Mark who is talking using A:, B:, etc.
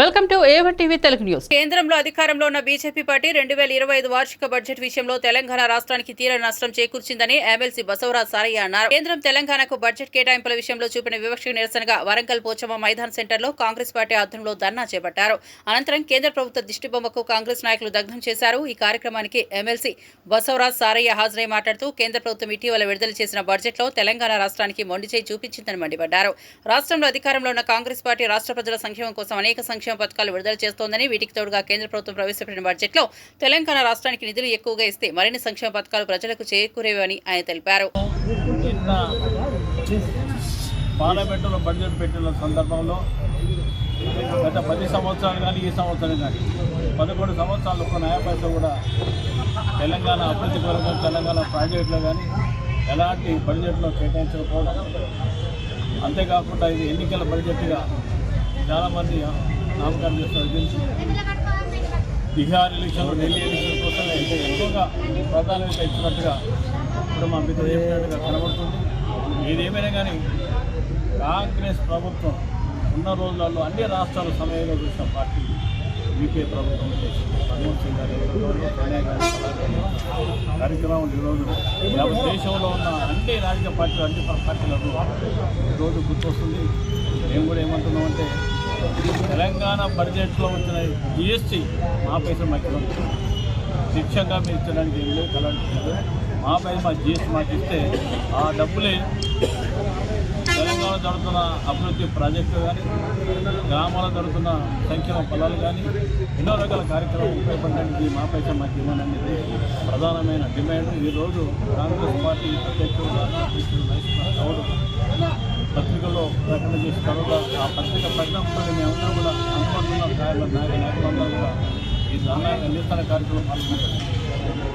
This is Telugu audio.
A: Welcome to A one TV Telugu news.
B: కేంద్రంలో అధికారంలో ఉన్న బీజేపీ పార్టీ రెండు వేల ఇరవై ఐదు వార్షిక బడ్జెట్ విషయంలో తెలంగాణ రాష్ట్రానికి తీర నష్టం చేకూర్చిందని ఎమ్మెల్సీ బసవరాజ్ సారయ్య అన్నారు. కేంద్రం తెలంగాణకు బడ్జెట్ కేటాయింపుల విషయంలో చూపిన వివక్షకు నిరసనగా వరంగల్ పోచమ్మ మైదాన్ సెంటర్లో కాంగ్రెస్ పార్టీ ఆధ్వర్యంలో ధర్నా చేపట్టారు. అనంతరం కేంద్ర ప్రభుత్వ దిష్టిబొమ్మకు కాంగ్రెస్ నాయకులు దగ్ధం చేశారు. ఈ కార్యక్రమానికి ఎమ్మెల్సీ బసవరాజ్ సారయ్య హాజరై మాట్లాడుతూ కేంద్ర ప్రభుత్వం ఇటీవల విడుదల చేసిన బడ్జెట్లో తెలంగాణ రాష్ట్రానికి మొండిచేయి చూపించిందని మండిపడ్డారు. రాష్ట్రంలో అధికారంలో ఉన్న కాంగ్రెస్ పార్టీ రాష్ట్ర ప్రజల సంక్షేమం కోసం అనేక సంక్షేమ పథకాలు విడుదల చేస్తోందని వీటికి తోడుగా కేంద్ర ప్రభుత్వం ప్రవేశపెట్టిన బడ్జెట్లో తెలంగాణ రాష్ట్రానికి నిధులు ఎక్కువగా ఇస్తే మరిన్ని సంక్షేమ పథకాలు ప్రజలకు చేకూరేవని ఆయన తెలిపారు.
C: పార్లమెంటులో బడ్జెట్ పెట్టిన సందర్భంలో గత పది సంవత్సరాలు కానీ ఈ సంవత్సరం కానీ పదకొండు సంవత్సరాలు ఒక న్యాయ కూడా తెలంగాణ అభివృద్ధి పరంగా తెలంగాణ ప్రాజెక్టులో కానీ ఎలాంటి బడ్జెట్లో కేటాయించకపోవడం. అంతేకాకుండా ఇది ఎన్నికల బడ్జెట్గా చాలామంది నామకరణం చేస్తారు తెలిసి బీహార్ ఎలక్షన్ ఢిల్లీ ఎలక్షన్ కోసం ఎంతో ఎక్కువగా ప్రాధాన్యత ఇచ్చినట్టుగా ఇప్పుడు మా మిత్రులు చెప్పినట్టుగా కనబడుతుంది ఏదేమైనా కానీ కాంగ్రెస్ ప్రభుత్వం ఉన్న రోజులలో అన్ని రాష్ట్రాల సమయంలో చూసిన పార్టీ యూపీఏ ప్రభుత్వం చేసింది మన్మోహన్ సింగ్ గారి సోనియా కార్యక్రమం ఈరోజు దేశంలో ఉన్న అన్ని రాజకీయ పార్టీలు అన్ని పార్టీలకు ఈరోజు గుర్తొస్తుంది మేము కూడా ఏమంటున్నామంటే తెలంగాణ బడ్జెట్లో వచ్చిన జిఎస్టీ మా పైసలు మాకు శిక్షంగా మీరు ఇచ్చడానికి ఏం లేదు మా పైన మా జిఎస్టీ మాకు ఇస్తే ఆ డబ్బులే తెలంగాణ జరుగుతున్న అభివృద్ధి ప్రాజెక్టులు కానీ గ్రామాల్లో జరుగుతున్న సంక్షేమ పొలాలు కానీ ఎన్నో రకాల కార్యక్రమాలు ఉపయోగపడడానికి మా పైసా మాకు ఇవ్వని అనేది ప్రధానమైన డిమాండ్. ఈరోజు కాంగ్రెస్ పార్టీ అధ్యక్షుడు గౌడ్ పత్రికల్లో ప్రకటన చేసిన తర్వాత ఆ పత్రిక ప్రకటనతో మేమందరం కూడా అనుకుంటున్న కార్యాల నాయక నాయకులందరూ కూడా ఈ ధర్నా నిరసన కార్యక్రమం పాల్గొంటారు.